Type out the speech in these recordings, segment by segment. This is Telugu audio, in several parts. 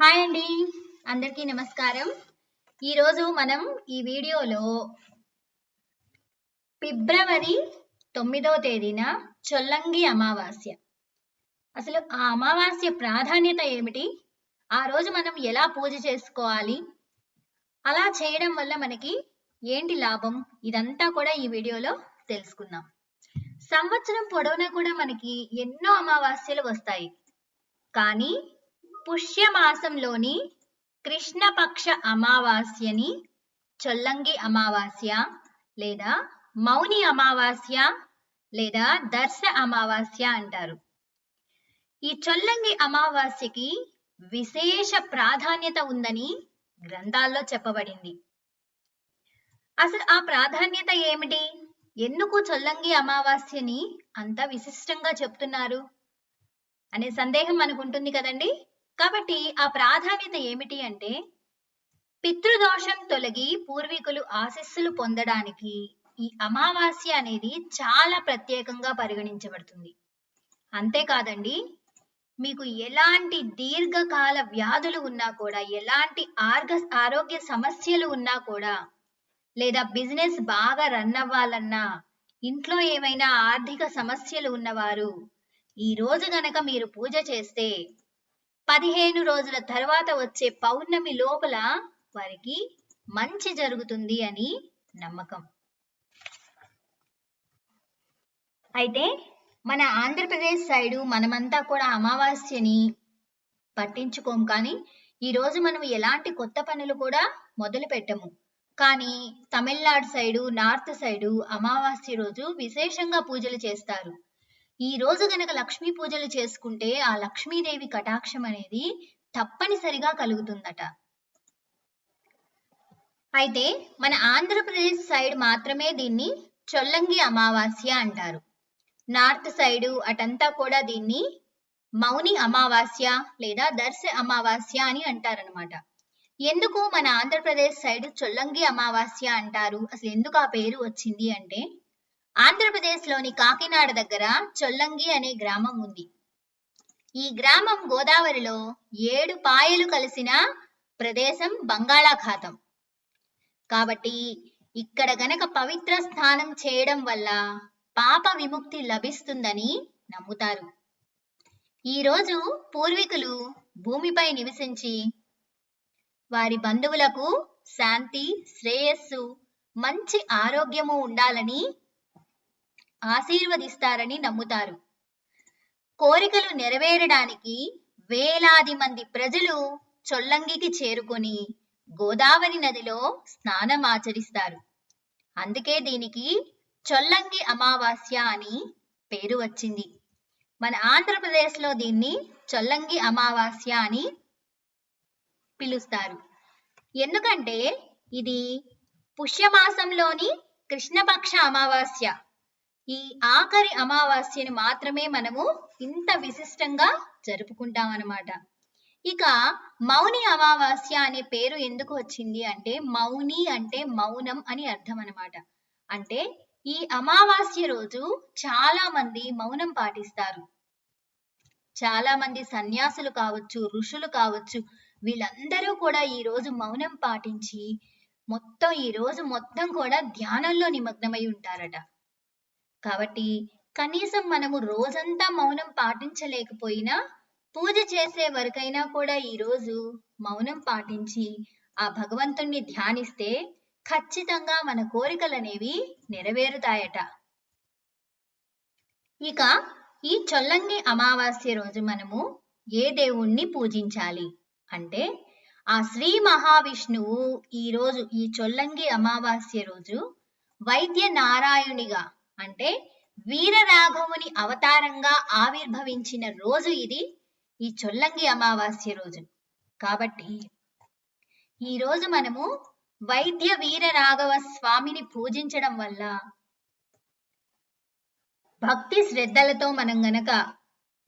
హాయ్ అండి. అందరికీ నమస్కారం. ఈరోజు మనం ఈ వీడియోలో ఫిబ్రవరి తొమ్మిదవ తేదీన చొల్లంగి అమావాస్య. అసలు ఆ అమావాస్య ప్రాధాన్యత ఏమిటి? ఆ రోజు మనం ఎలా పూజ చేసుకోవాలి? అలా చేయడం వల్ల మనకి ఏంటి లాభం? ఇదంతా కూడా ఈ వీడియోలో తెలుసుకుందాం. సంవత్సరం పొడవునా కూడా మనకి ఎన్నో అమావాస్యలు వస్తాయి. కానీ పుష్యమాసంలోని కృష్ణపక్ష అమావాస్యని చొల్లంగి అమావాస్య లేదా మౌని అమావాస్య లేదా దర్శ అమావాస్య అంటారు. ఈ చొల్లంగి అమావాస్యకి విశేష ప్రాధాన్యత ఉందని గ్రంథాల్లో చెప్పబడింది. అసలు ఆ ప్రాధాన్యత ఏమిటి? ఎందుకు చొల్లంగి అమావాస్యని అంత విశిష్టంగా చెప్తున్నారు? అనే సందేహం మనకు ఉంటుంది కదండి? కాబట్టి ఆ ప్రాధాన్యత ఏమిటి అంటే పితృదోషం తొలగి పూర్వీకులు ఆశస్సులు పొందడానికి ఈ అమావాస్య అనేది చాలా ప్రత్యేకంగా పరిగణించబడుతుంది. అంతేకాదండి మీకు ఎలాంటి దీర్ఘకాల వ్యాధులు ఉన్నా కూడా ఎలాంటి ఆర్గ ఆరోగ్య సమస్యలు ఉన్నా కూడా లేదా బిజినెస్ బాగా రన్ అవ్వాలన్నా ఇంట్లో ఏమైనా ఆర్థిక సమస్యలు ఉన్నవారు ఈ రోజు గనక మీరు పూజ చేస్తే పదిహేను రోజుల తర్వాత వచ్చే పౌర్ణమి లోపల వారికి మంచి జరుగుతుంది అని నమ్మకం. అయితే మన ఆంధ్రప్రదేశ్ సైడు మనమంతా కూడా అమావాస్యని పట్టించుకోం కానీ ఈ రోజు మనం ఎలాంటి కొత్త పనులు కూడా మొదలు పెట్టము. కానీ తమిళనాడు సైడు నార్త్ సైడు అమావాస్య రోజు విశేషంగా పూజలు చేస్తారు. ఈ రోజు గనక లక్ష్మీ పూజలు చేసుకుంటే ఆ లక్ష్మీదేవి కటాక్షం అనేది తప్పనిసరిగా కలుగుతుందట. అయితే మన ఆంధ్రప్రదేశ్ సైడ్ మాత్రమే దీన్ని చొల్లంగి అమావాస్య అంటారు. నార్త్ సైడు అటంతా కూడా దీన్ని మౌని అమావాస్య లేదా దర్శ అమావాస్య అని అంటారనమాట ఎందుకు మన ఆంధ్రప్రదేశ్ సైడ్ చొల్లంగి అమావాస్య అంటారు? అసలు ఎందుకు ఆ పేరు వచ్చింది అంటే ఆంధ్రప్రదేశ్లోని కాకినాడ దగ్గర చొల్లంగి అనే గ్రామం ఉంది. ఈ గ్రామం గోదావరిలో ఏడు పాయలు కలిసిన ప్రదేశం బంగాళాఖాతం. కాబట్టి ఇక్కడ గనక పవిత్ర స్నానం చేయడం వల్ల పాప విముక్తి లభిస్తుందని నమ్ముతారు. ఈ రోజు పూర్వీకులు భూమిపై నివసించి వారి బంధువులకు శాంతి శ్రేయస్సు మంచి ఆరోగ్యము ఉండాలని ఆశీర్వదిస్తారని నమ్ముతారు. కోరికలు నెరవేరడానికి వేలాది మంది ప్రజలు చొల్లంగికి చేరుకొని గోదావరి నదిలో స్నానం ఆచరిస్తారు. అందుకే దీనికి చొల్లంగి అమావాస్య అని పేరు వచ్చింది. మన ఆంధ్రప్రదేశ్లో దీన్ని చొల్లంగి అమావాస్య అని పిలుస్తారు. ఎందుకంటే ఇది పుష్యమాసంలోని కృష్ణపక్ష అమావాస్య. ఈ ఆఖరి అమావాస్యని మాత్రమే మనము ఇంత విశిష్టంగా జరుపుకుంటాం అన్నమాట ఇక మౌని అమావాస్య అనే పేరు ఎందుకు వచ్చింది అంటే మౌని అంటే మౌనం అని అర్థం అన్నమాట అంటే ఈ అమావాస్య రోజు చాలా మంది మౌనం పాటిస్తారు. చాలా మంది సన్యాసులు కావచ్చు ఋషులు కావచ్చు వీళ్ళందరూ కూడా ఈ రోజు మౌనం పాటించి మొత్తం ఈ రోజు మొత్తం కూడా ధ్యానంలో నిమగ్నమై ఉంటారట. కాబట్టి కనీసం మనము రోజంతా మౌనం పాటించలేకపోయినా పూజ చేసే వరకైనా కూడా ఈ రోజు మౌనం పాటించి ఆ భగవంతుణ్ణి ధ్యానిస్తే ఖచ్చితంగా మన కోరికలు అనేవి నెరవేరుతాయట. ఇక ఈ చొల్లంగి అమావాస్య రోజు మనము ఏ దేవుణ్ణి పూజించాలి? అంటే ఆ శ్రీ మహావిష్ణువు ఈ రోజు ఈ చొల్లంగి అమావాస్య రోజు వైద్య నారాయణిగా అంటే వీరరాఘవుని అవతారంగా ఆవిర్భవించిన రోజు ఇది ఈ చొల్లంగి అమావాస్య రోజు. కాబట్టి ఈ రోజు మనము వైద్య వీర రాఘవ స్వామిని పూజించడం వల్ల భక్తి శ్రద్ధలతో మనం గనక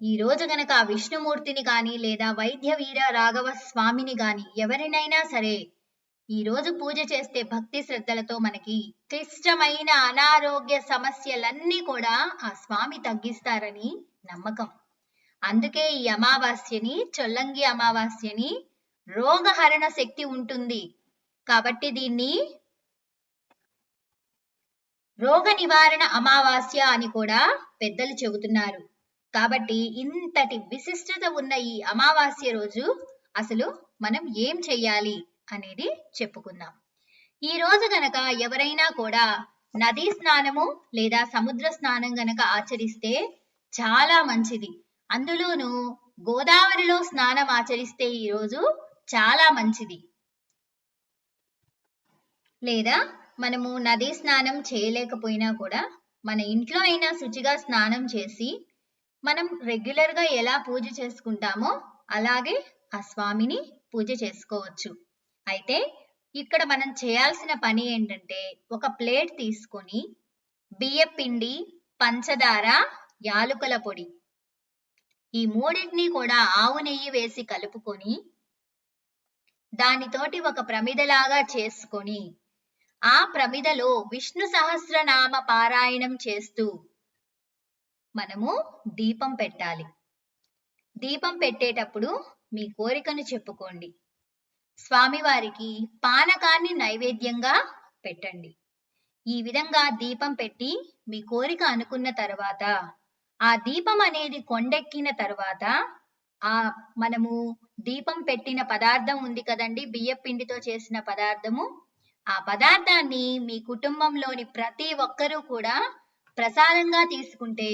ఈ రోజు గనక ఆ విష్ణుమూర్తిని కానీ లేదా వైద్య వీర రాఘవ స్వామిని కానీ ఎవరినైనా సరే ఈ రోజు పూజ చేస్తే భక్తి శ్రద్ధలతో మనకి క్లిష్టమైన అనారోగ్య సమస్యలన్నీ కూడా ఆ స్వామి తగ్గిస్తారని నమ్మకం. అందుకే ఈ అమావాస్యని చొల్లంగి అమావాస్యని రోగహరణ శక్తి ఉంటుంది. కాబట్టి దీన్ని రోగ నివారణ అమావాస్య అని కూడా పెద్దలు చెబుతున్నారు. కాబట్టి ఇంతటి విశిష్టత ఉన్న ఈ అమావాస్య రోజు అసలు మనం ఏం చెయ్యాలి? అనేది చెప్పుకుందాం. ఈ రోజు గనక ఎవరైనా కూడా నదీ స్నానము లేదా సముద్ర స్నానం గనక ఆచరిస్తే చాలా మంచిది. అందులోనూ గోదావరిలో స్నానం ఆచరిస్తే ఈ రోజు చాలా మంచిది. లేదా మనము నదీ స్నానం చేయలేకపోయినా కూడా మన ఇంట్లో అయినా శుచిగా స్నానం చేసి మనం రెగ్యులర్గా ఎలా పూజ చేసుకుంటామో అలాగే ఆ స్వామిని పూజ చేసుకోవచ్చు. అయితే ఇక్కడ మనం చేయాల్సిన పని ఏంటంటే ఒక ప్లేట్ తీసుకొని బియ్యం పిండి పంచదార యాలుకల పొడి ఈ మూడింటిని కూడా ఆవు నెయ్యి వేసి కలుపుకొని దానితోటి ఒక ప్రమిదలాగా చేసుకొని ఆ ప్రమిదలో విష్ణు సహస్రనామ పారాయణం చేస్తూ మనము దీపం పెట్టాలి. దీపం పెట్టేటప్పుడు మీ కోరికను చెప్పుకోండి. స్వామివారికి పానకాన్ని నైవేద్యంగా పెట్టండి. ఈ విధంగా దీపం పెట్టి మీ కోరిక అనుకున్న తర్వాత ఆ దీపం అనేది కొండెక్కిన తర్వాత ఆ మనము దీపం పెట్టిన పదార్థం ఉంది కదండి బియ్య పిండితో చేసిన పదార్థము. ఆ పదార్థాన్ని మీ కుటుంబంలోని ప్రతి ఒక్కరూ కూడా ప్రసాదంగా తీసుకుంటే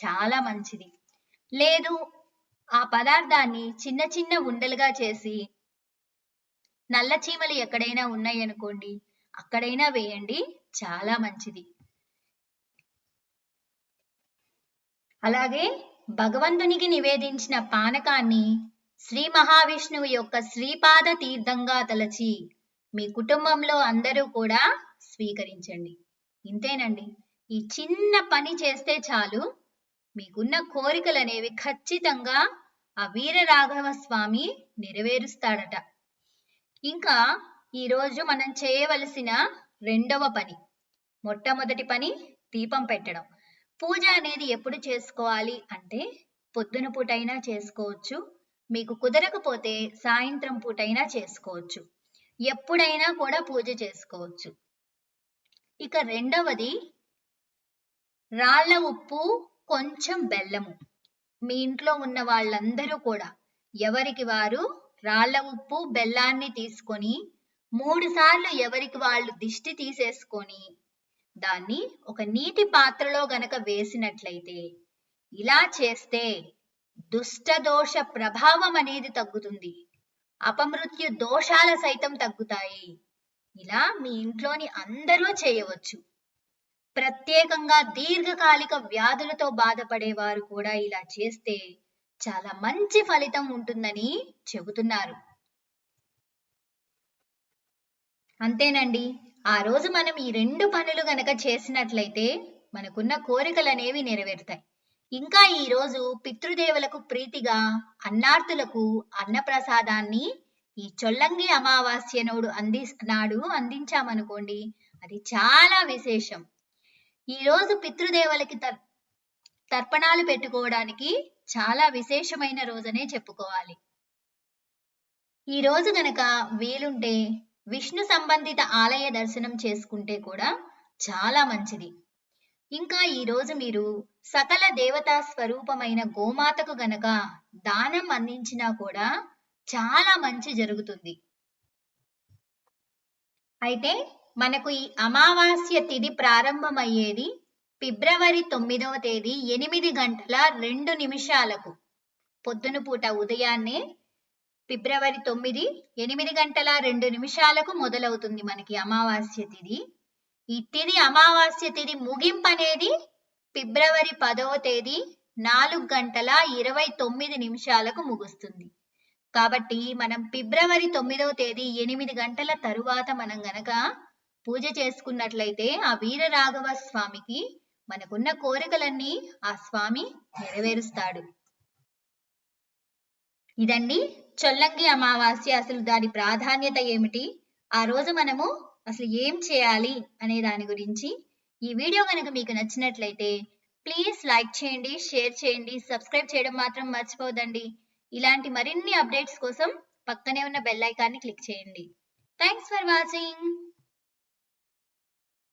చాలా మంచిది. లేదు ఆ పదార్థాన్ని చిన్న చిన్న ఉండలుగా చేసి నల్ల చీమలు ఎక్కడైనా ఉన్నాయనుకోండి అక్కడైనా వేయండి చాలా మంచిది. అలాగే భగవంతునికి నివేదించిన పానకాన్ని శ్రీ మహావిష్ణువు యొక్క శ్రీపాద తీర్థంగా తలచి మీ కుటుంబంలో అందరూ కూడా స్వీకరించండి. ఇంతేనండి. ఈ చిన్న పని చేస్తే చాలు. మీకున్న కోరికలు అనేవి ఖచ్చితంగా ఆ వీరరాఘవ స్వామి నెరవేరుస్తాడట. ఇంకా ఈరోజు మనం చేయవలసిన రెండవ పని. మొట్టమొదటి పని దీపం పెట్టడం. పూజ అనేది ఎప్పుడు చేసుకోవాలి అంటే పొద్దున పూటైనా చేసుకోవచ్చు. మీకు కుదరకపోతే సాయంత్రం పూటైనా చేసుకోవచ్చు. ఎప్పుడైనా కూడా పూజ చేసుకోవచ్చు. ఇక రెండవది రాళ్ళ ఉప్పు కొంచెం బెల్లము. మీ ఇంట్లో ఉన్న వాళ్ళందరూ కూడా ఎవరికి వారు? రాళ్ళ ఉప్పు బెల్లాన్ని తీసుకొని మూడు సార్లు ఎవరికి వాళ్ళు దిష్టి తీసేసుకొని దాన్ని ఒక నీటి పాత్రలో గనక వేసినట్లయితే ఇలా చేస్తే దుష్ట దోష ప్రభావం అనేది తగ్గుతుంది. అపమృత్యు దోషాల సైతం తగ్గుతాయి. ఇలా మీ ఇంట్లోని అందరూ చేయవచ్చు. ప్రత్యేకంగా దీర్ఘకాలిక వ్యాధులతో బాధపడేవారు కూడా ఇలా చేస్తే చాలా మంచి ఫలితం ఉంటుందని చెబుతున్నారు. అంతేనండి. ఆ రోజు మనం ఈ రెండు పనులు గనక చేసినట్లయితే మనకున్న కోరికలు అనేవి నెరవేరుతాయి. ఇంకా ఈ రోజు పితృదేవులకు ప్రీతిగా అన్నార్థులకు అన్నప్రసాదాన్ని ఈ చొల్లంగి అమావాస్య నోడు అంది నాడు అందించామనుకోండి అది చాలా విశేషం. ఈ రోజు పితృదేవులకి తర్పణాలు పెట్టుకోవడానికి చాలా విశేషమైన రోజనే చెప్పుకోవాలి. ఈ రోజు గనక వీలుంటే విష్ణు సంబంధిత ఆలయ దర్శనం చేసుకుంటే కూడా చాలా మంచిది. ఇంకా ఈ రోజు మీరు సకల దేవతా స్వరూపమైన గోమాతకు గనక దానం అందించినా కూడా చాలా మంచి జరుగుతుంది. అయితే మనకు ఈ అమావాస్య తిథి ప్రారంభమయ్యేది ఫిబ్రవరి తొమ్మిదవ తేదీ ఎనిమిది గంటల రెండు నిమిషాలకు. పొద్దున పూట ఉదయాన్నే ఫిబ్రవరి తొమ్మిది ఎనిమిది గంటల రెండు నిమిషాలకు మొదలవుతుంది మనకి అమావాస్య తిథి ఈ తిథి అమావాస్య తిథి ముగింపు అనేది ఫిబ్రవరి పదవ తేదీ నాలుగు గంటల ఇరవై తొమ్మిది నిమిషాలకు ముగుస్తుంది. కాబట్టి మనం ఫిబ్రవరి తొమ్మిదవ తేదీ ఎనిమిది గంటల తరువాత మనం గనక పూజ చేసుకున్నట్లయితే ఆ వీరరాఘవ స్వామికి మనకున్న కోరికలన్నీ ఆ స్వామి నెరవేరుస్తాడు. ఇదండి చొల్లంగి అమావాస్య అసలు దాని ప్రాధాన్యత ఏమిటి? ఆ రోజు మనము అసలు ఏం చేయాలి అనే దాని గురించి ఈ వీడియో కనుక మీకు నచ్చినట్లయితే ప్లీజ్ లైక్ చేయండి షేర్ చేయండి సబ్స్క్రైబ్ చేయడం మాత్రం మర్చిపోదండి ఇలాంటి మరిన్ని అప్డేట్స్ కోసం పక్కనే ఉన్న బెల్ ఐకాన్ని క్లిక్ చేయండి. Thanks for watching.